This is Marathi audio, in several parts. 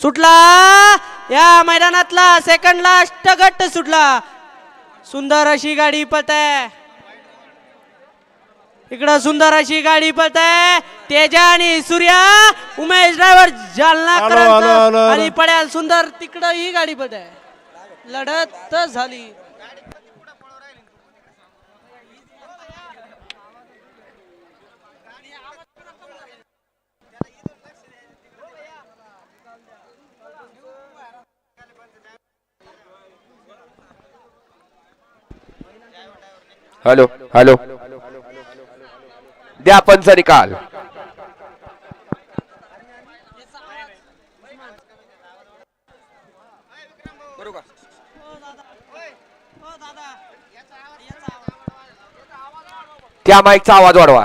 सुटला. या मैदानातला सेकंड लास्ट गट सुटला. सुंदर अशी गाडी पळत. आहे इकडं सुंदर अशी गाडी पळत. आहे तेजा आणि सूर्या उमेश ड्रायव्हर जालना. आणि पड्याल सुंदर तिकडं ही गाडी पळत. आहे लढत झाली. Hello hello. द्या पंच निकाल त्या माईकचा आवाज वाढवा.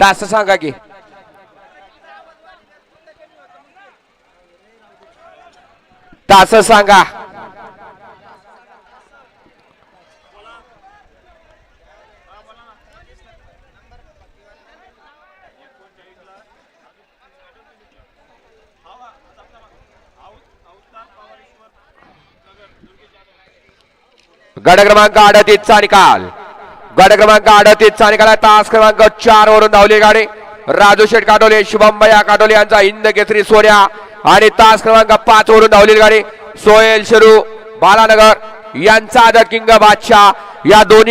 तास सांगा की. तास सांगा. गड क्रमांक अडतीसचा निकाल. गड क्रमांक अडतीसचा निकाल तास क्रमांक चार वरून धावली गाडी. राजू शेठ काटोले शुभम काटोले यांचा हिंद केसरी सोन्या. आणि तास क्रमांक पाच वरून धावलेली गाडी. सोहेल शेरू बालानगर यांचा आदर किंग बादशाह. या दोन्ही